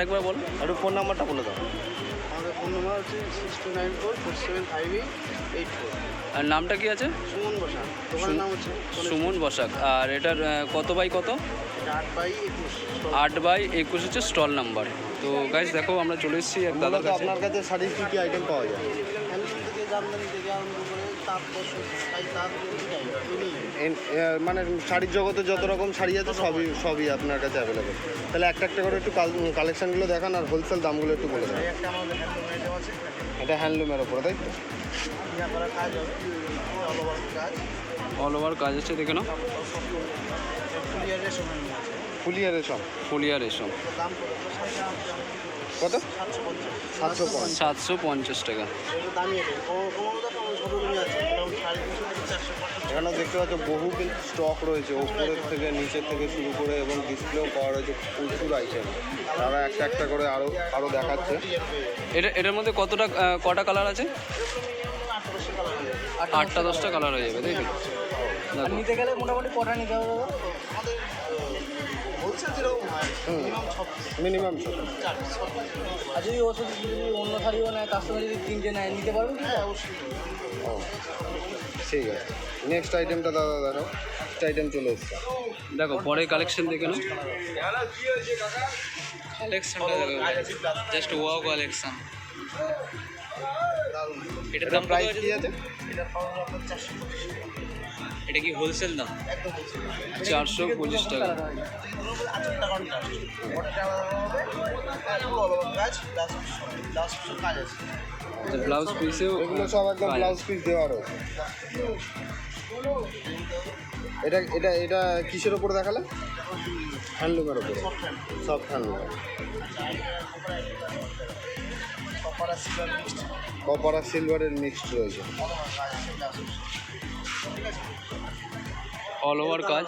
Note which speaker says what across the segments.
Speaker 1: আরেকবার বল
Speaker 2: একটু ফোন নাম্বারটা বলে দাও।
Speaker 3: আমাদের ফোন নাম্বার হচ্ছে six two nine four four seven five eight four
Speaker 1: আর নামটা কি আছে?
Speaker 3: সুমন বসা দোকানের নাম হচ্ছে
Speaker 1: সুমন বসাক। আর এটার কত বাই কত?
Speaker 3: আট বাই একুশ।
Speaker 1: আট বাই একুশ হচ্ছে স্টল নাম্বার তো গাইজ দেখো আমরা চলে এসেছি এক
Speaker 2: দাদা আপনার কাছে। শাড়ির কী কী আইটেম পাওয়া যায়। মানে শাড়ির জগতে যত রকম শাড়ি আছে সবই সবই আপনার কাছে অ্যাভেলেবেল তাহলে একটা একটা করে একটু কালেকশনগুলো দেখান আর হোলসেল দামগুলো একটু বলে দেন। এটা হ্যান্ডলুমের ওপরে তাই তো?
Speaker 3: কাজ অল ওভার কাজ
Speaker 1: আছে দেখে নাও।
Speaker 2: ফুলিয়া রেশম।
Speaker 1: ফুলিয়া রেশম।
Speaker 3: কত? সাতশো পঞ্চাশ।
Speaker 1: টাকা।
Speaker 3: আছে
Speaker 2: এখানেও দেখতে পাচ্ছ বহু কিন্তু স্টক রয়েছে ওপরের থেকে নিচের থেকে শুরু করে এবং ডিসপ্লেও পাওয়া রয়েছে প্রচুর আইটেম তারা একটা একটা করে আরও আরও দেখাচ্ছে।
Speaker 1: এটা এটার মধ্যে কতটা কটা কালার আছে?
Speaker 3: হয়ে
Speaker 1: আটটা দশটা কালার হয়ে যাবে তাই তো?
Speaker 3: নিতে গেলে মোটামুটি কটা নিতে হবে যেরকম হয়
Speaker 2: হুম।
Speaker 3: মিনিমাম ছ
Speaker 2: মিনিমাম
Speaker 3: আর যদি ওষুধ যদি অন্য শাড়িও নেয় কাস্টমার যদি তিনটে নেয় নিতে পারবেন হ্যাঁ অবশ্যই।
Speaker 2: ও ঠিক আছে। নেক্সট আইটেমটা দাদা দেখো নেক্সট আইটেম চলে এসছে।
Speaker 1: দেখো পরে কালেকশন দেখে নাও। কালেকশনটা দেখো জাস্ট ওয়াও কালেকশন এটার
Speaker 2: এটা
Speaker 1: দাম
Speaker 2: প্রাইস কি আছে?
Speaker 3: এটা পাওয়া যাবে আপনার চারশো পঁচিশ
Speaker 1: এটা কি হোলসেল দাম? চারশো পঁচিশ টাকা। ব্লাউজ পিসেও
Speaker 2: এগুলো সব একদম ব্লাউজ পিস দেওয়া রয়েছে। এটা এটা এটা কিসের ওপরে দেখালে? হ্যান্ডলুমের ওপরে। সব হ্যান্ডলুম
Speaker 3: কপার আর সিলভার মিক্সড
Speaker 2: কপার আর সিলভারের মিক্সড রয়েছে।
Speaker 3: অল ওভার কাজ।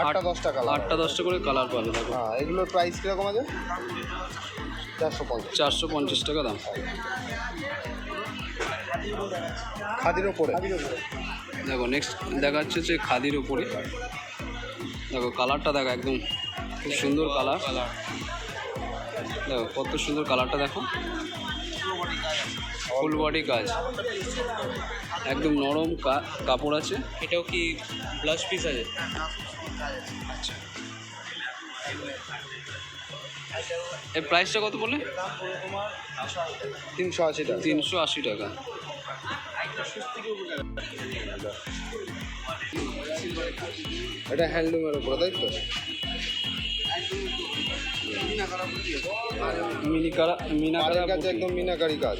Speaker 2: আটটা দশটা কালার
Speaker 1: আটটা দশটা করে কালার পাবে দেখো।
Speaker 2: হ্যাঁ এগুলোর প্রাইস কীরকম আছে? চারশো পঞ্চাশ।
Speaker 1: চারশো পঞ্চাশ টাকা দাম।
Speaker 2: খাদির ওপরে
Speaker 1: দেখো নেক্সট দেখা যাচ্ছে যে খাদির ওপরে দেখো কালারটা দেখো একদম। খুব সুন্দর কালার দেখো কত সুন্দর কালারটা দেখো। ফুল বডি কাজ। একদম নরম কা- কাপড় আছে। এটাও কি ব্লাউজ পিস আছে? আচ্ছা। এর প্রাইসটা কত
Speaker 3: তোমার
Speaker 2: তিনশো আশি টাকা।
Speaker 1: তিনশো আশি টাকা।
Speaker 2: এটা হ্যান্ডলুমের উপরে তাই তো?
Speaker 1: মিনিকারা
Speaker 2: একদম মিনাকারি কাজ।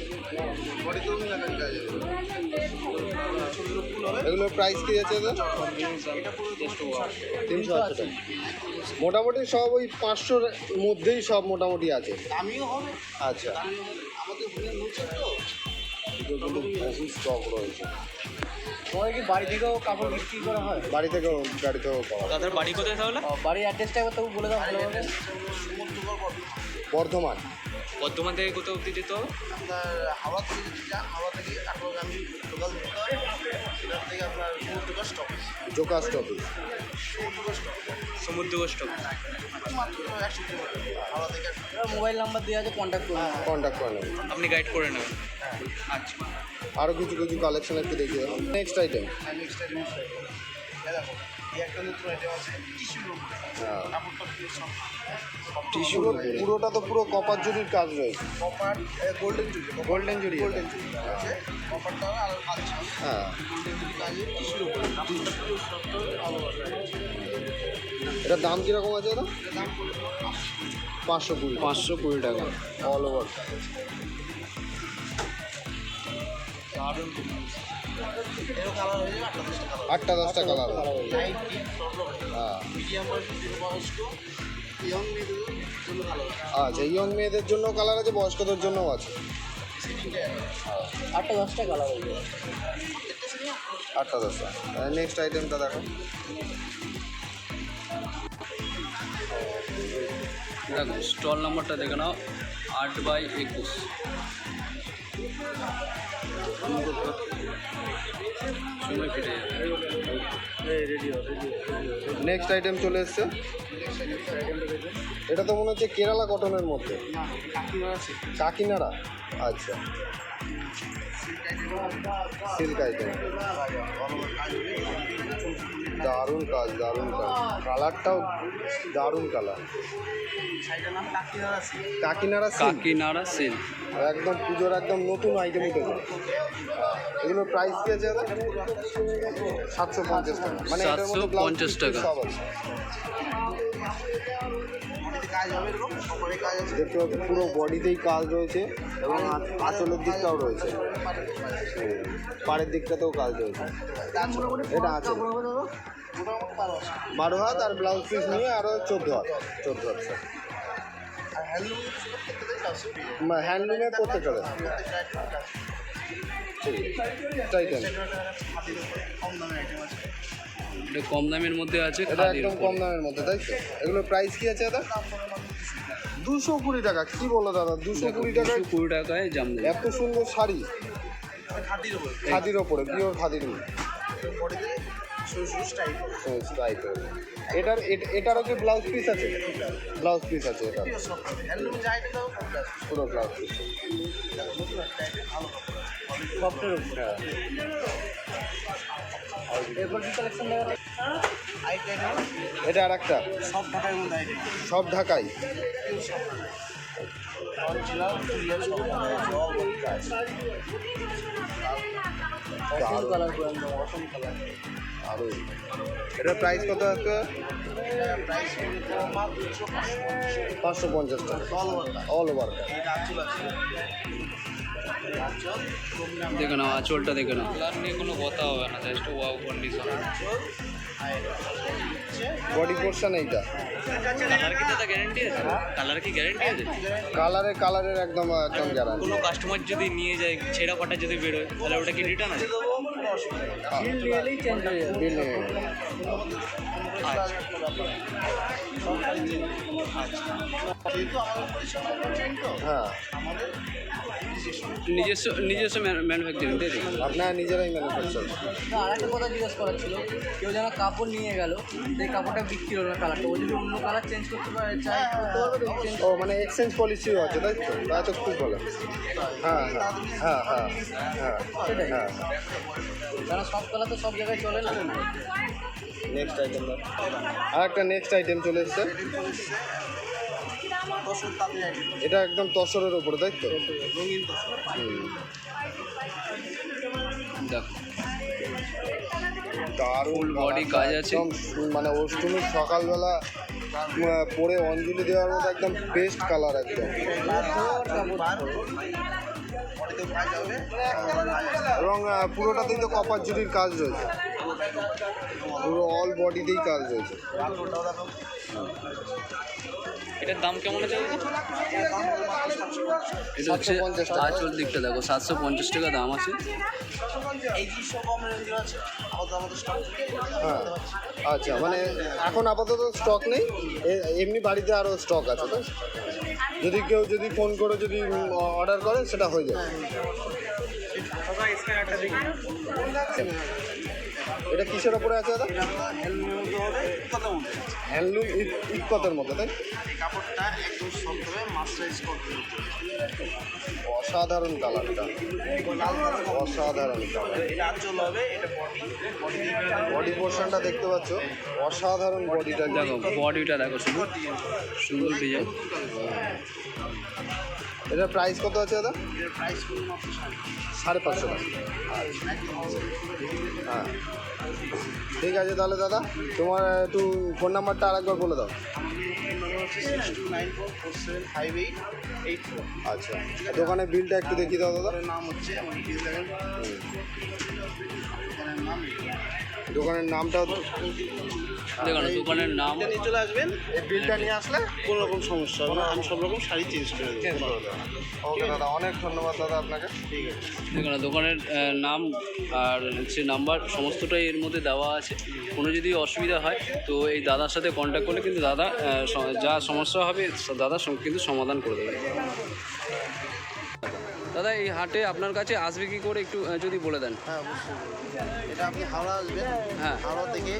Speaker 2: এগুলোর প্রাইস কি আছে দাদা তিনশো মোটামুটি সব ওই পাঁচশোর মধ্যেই সব মোটামুটি আছে।
Speaker 3: হবে।
Speaker 2: আচ্ছা।
Speaker 3: আমাদের
Speaker 2: স্টক রয়েছে।
Speaker 3: তোমাদের কি বাড়ি থেকেও কাপড় বিক্রি করা হয়?
Speaker 2: বাড়ি থেকেও গাড়ি থেকেও পাওয়া যায়।
Speaker 1: দাদার বাড়ি কোথায় তাহলে?
Speaker 3: বাড়ির অ্যাড্রেসটা একবার তবু বলে দাও ভালোভাবে।
Speaker 2: বর্ধমান।
Speaker 1: বর্ধমান থেকে কোথাও অব্দি যেতে হবে?
Speaker 3: আপনার হাওড়া থেকে যদি যান হাওড়া থেকে লোকাল ধরতে হবে সেখান থেকে আপনার সমুদ্রকা স্টপ
Speaker 2: জোকা স্টপেজ
Speaker 3: সমুদ্রকা স্টপ
Speaker 1: সমুদ্র স্টপ
Speaker 3: মাত্র একশো কিলোমিটার হাওড়া থেকে মোবাইল নাম্বার দেওয়া আছে কন্ট্যাক্ট করুন।
Speaker 2: কন্ট্যাক্ট করে নেবেন
Speaker 1: আপনি গাইড করে নেবেন। আচ্ছা।
Speaker 2: আরও কিছু কিছু কালেকশন একটু দেবো। Next item
Speaker 3: next time next time দেখো এই একটা নতুন আইটেম আছে টিস্যুর উপরে কাপড়টা দিয়ে সব
Speaker 1: টিস্যু
Speaker 2: পুরোটা তো পুরো কপার জুরির কাজ রয়েছে।
Speaker 3: কপার গোল্ডেন জুড়ি
Speaker 2: গোল্ডেন
Speaker 3: জুড়ি আছে। কপারটা
Speaker 2: হ্যাঁ। এটার দাম কীরকম আছে দাদা পাঁচশো কুড়ি।
Speaker 1: পাঁচশো কুড়ি টাকা।
Speaker 2: অল ওভার
Speaker 3: মেয়েদের দশটা কালার
Speaker 2: আচ্ছা ইয়ং মেয়েদের জন্য কালার আছে বয়স্কদের জন্যও আছে।
Speaker 3: আটটা দশটা কালার
Speaker 2: আটটা দশটা। নেক্সট আইটেমটা দেখো।
Speaker 1: দেখো স্টল নাম্বারটা দেখে নাও। আট বাই একুশ। সময় কেটে যাবে
Speaker 2: নেক্সট আইটেম চলে এসছে। এটা তো মনে হচ্ছে কেরালা কটনের মধ্যে। কাকিনাড়া আচ্ছা। সিল্ক আইটেম দারুণ কাজ দারুণ কাজ। কালারটাও দারুণ কালার।
Speaker 3: আছে
Speaker 2: কাকিনাড়া সিল্ক?
Speaker 1: কাকিনাড়া সিল্ক।
Speaker 2: একদম পুজোর একদম নতুন আইটেম উঠেছে এগুলোর প্রাইস কি আছে সাতশো পঞ্চাশ টাকা। মানে
Speaker 1: 750 টাকা।
Speaker 2: সব আছে।
Speaker 3: কাজ হবে এরকম সকলে কাজ আছে
Speaker 2: দেখতে পাচ্ছি পুরো বডিতেই কাজ রয়েছে এবং আঁচ- আঁচলের দিকটাও রয়েছে। পাড়ের দিকটাতেও কাজ রয়েছে। এটা আছে।
Speaker 3: বারো
Speaker 2: হাত আর ব্লাউজ পিস নিয়ে আরও চোদ্দ হাত চোদ্দ হাত স্যার
Speaker 3: আর হ্যান্ডলুম প্রত্যেকটাতেই
Speaker 2: হ্যান্ডলুমে প্রত্যেকটা। ঠিক টাইটেন
Speaker 3: কম দামের আইটেম আছে।
Speaker 1: এটা কম দামের মধ্যে আছে
Speaker 2: এটা একদম কম দামের মধ্যে তাই তো? এগুলোর প্রাইস কি আছে দাদা? দুশো কুড়ি টাকা কি বলো দাদা? দুশো কুড়ি টাকায়
Speaker 1: 220 টাকায় জামদানি
Speaker 2: এত সুন্দর শাড়ি।
Speaker 3: খাদির
Speaker 2: ওপরে পিওর খাদির এটার এট- এটারও কি ব্লাউজ পিস আছে? ব্লাউজ পিস আছে এটার
Speaker 3: কাজ
Speaker 2: পুরো ব্লাউজ পিস
Speaker 1: উপর
Speaker 3: আইটেম
Speaker 2: এটা আর একটা
Speaker 3: সব আইটেম।
Speaker 2: সব
Speaker 3: কালার
Speaker 2: আরও এটার প্রাইস কত আছে পাঁচশো পঞ্চাশ টাকা।
Speaker 3: অল ওভার
Speaker 2: অল ওভার
Speaker 1: দেখে নাও আঁচলটা দেখে নাও। কালার নিয়ে কোনো কথা হবে না just wow condition
Speaker 2: body portion এইটা।
Speaker 1: কালার কি দাদা গ্যারান্টি আছে? কালার কি গ্যারান্টি আছে?
Speaker 2: কালারে কালারের একদম একদম গ্যারান্টি
Speaker 1: কোনো কাস্টমার যদি নিয়ে যায় ছেঁড়া ফাটা যদি বেরোয় তাহলে ওটা কি রিটার্ন আছে?
Speaker 2: বিল নিয়ে।
Speaker 3: যেহেতু আমাদের
Speaker 1: নিজস্ব নিজস্ব ম্যানুফ্যাকচারিং তাই
Speaker 2: আপনারা নিজেরাই ম্যানুফ্যাকচার
Speaker 4: না আরেকটা কথা জিজ্ঞেস করার ছিল কেউ যেন কাপড় নিয়ে গেল সেই কাপড়টা বিক্রি হলো না কালারটা ও যদি অন্য কালার চেঞ্জ করতে পারে চাই
Speaker 2: ও মানে এক্সচেঞ্জ পলিসিও আছে তাই তো? তা তো খুব ভালো। হ্যাঁ হ্যাঁ হ্যাঁ হ্যাঁ
Speaker 4: সেটাই।
Speaker 2: হ্যাঁ।
Speaker 4: কারণ সব কালার তো সব জায়গায় চলে না?
Speaker 2: নেক্সট আইটেম আর একটা নেক্সট আইটেম চলে এসছে। এটা একদম তসরের ওপরে তাই তো? দারুণ
Speaker 1: Full কাজ আছে।
Speaker 2: মানে অষ্টমীর সকালবেলা পরে অঞ্জলি দেওয়ার মতো একদম বেস্ট কালার একদম। এবং পুরোটাতেই তো কপার জুড়ির কাজ রয়েছে। পুরো অল বডিতেই কাজ রয়েছে
Speaker 1: এটার দাম কেমন আছে? দাদা? এটা হচ্ছে আঁচল দিকটা দেখো সাতশো পঞ্চাশ টাকা দাম আছে।
Speaker 2: হ্যাঁ আচ্ছা মানে এখন আপাতত স্টক নেই। এ- এমনি বাড়িতে আরও স্টক আছে তো যদি কেউ যদি ফোন করে যদি অর্ডার করে সেটা হয়ে যাবে। এটা কিসের ওপরে আছে দাদা?
Speaker 3: মধ্যে মধ্যে
Speaker 2: হ্যান্ডলুম ইকতের মতো তাই
Speaker 3: কাপড়টা একদম হবে মাস্টারাইজ কটনের
Speaker 2: অসাধারণ কালারটা অসাধারণ কালার।
Speaker 3: বডি
Speaker 2: পোর্শনটা দেখতে পাচ্ছ? অসাধারণ বডিটা
Speaker 1: দেখো বডিটা দেখো শুধু। সুন্দর ডিজাইন।
Speaker 2: এটার প্রাইস কত আছে দাদা?
Speaker 3: প্রাইস সাড়ে
Speaker 2: পাঁচশো টাকা। হ্যাঁ। ঠিক আছে তাহলে দাদা তোমার একটু ফোন নাম্বারটা আরেকবার বলে দাও। আচ্ছা দোকানের বিলটা একটু দেখিয়ে দাও দাদা।
Speaker 3: নাম হচ্ছে আমার ডিটেলস দেখেন দোকানের নাম এটা নিয়ে চলে আসবেন। এই বিলটা নিয়ে আসলে কোনো রকম সমস্যা হবে না। আমি সব রকম শাড়ি চেঞ্জ করে দেবো
Speaker 2: ওকে দাদা অনেক ধন্যবাদ দাদা আপনাকে।
Speaker 3: ঠিক আছে।
Speaker 1: দেখো না দোকানের নাম আর হচ্ছে নাম্বার সমস্তটাই এর মধ্যে দেওয়া আছে। কোনো যদি অসুবিধা হয় তো এই দাদার সাথে কন্ট্যাক্ট করলে কিন্তু দাদা যা সমস্যা হবে দাদা কিন্তু সমাধান করে দেবে। দাদা এই হাটে আপনার কাছে আসবে কি করে একটু যদি বলে দেন।
Speaker 3: হ্যাঁ অবশ্যই। এটা আপনি হাওড়া আসবেন।
Speaker 1: হ্যাঁ।
Speaker 3: হাওড়া থেকে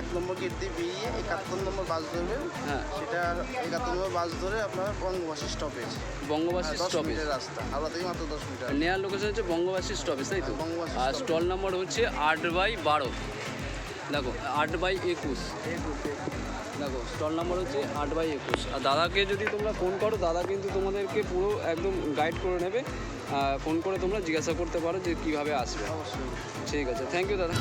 Speaker 3: এক নম্বর গেট দিয়ে বেরিয়ে একাত্তর নম্বর বাস ধরবেন।
Speaker 1: হ্যাঁ।
Speaker 3: সেটার একাত্তর নম্বর বাস ধরে আপনার বঙ্গবাসী স্টপেজ
Speaker 1: বঙ্গবাসী স্টপেজ
Speaker 3: রাস্তা। হাওড়া থেকে মাত্র দশ মিটার
Speaker 1: নেয়ার লোকেশন হচ্ছে বঙ্গবাসী স্টপেজ তাই তো?
Speaker 3: হ্যাঁ,
Speaker 1: আর স্টল নাম্বার হচ্ছে আট বাই বারো। দেখো আট বাই একুশ। দেখো স্টল নাম্বার হচ্ছে আট বাই একুশ। আর দাদাকে যদি তোমরা ফোন করো দাদা কিন্তু তোমাদেরকে পুরো একদম গাইড করে নেবে। ফোন করে তোমরা জিজ্ঞাসা করতে পারো যে কীভাবে আসবে।
Speaker 3: অবশ্যই।
Speaker 1: ঠিক আছে থ্যাংক ইউ দাদা।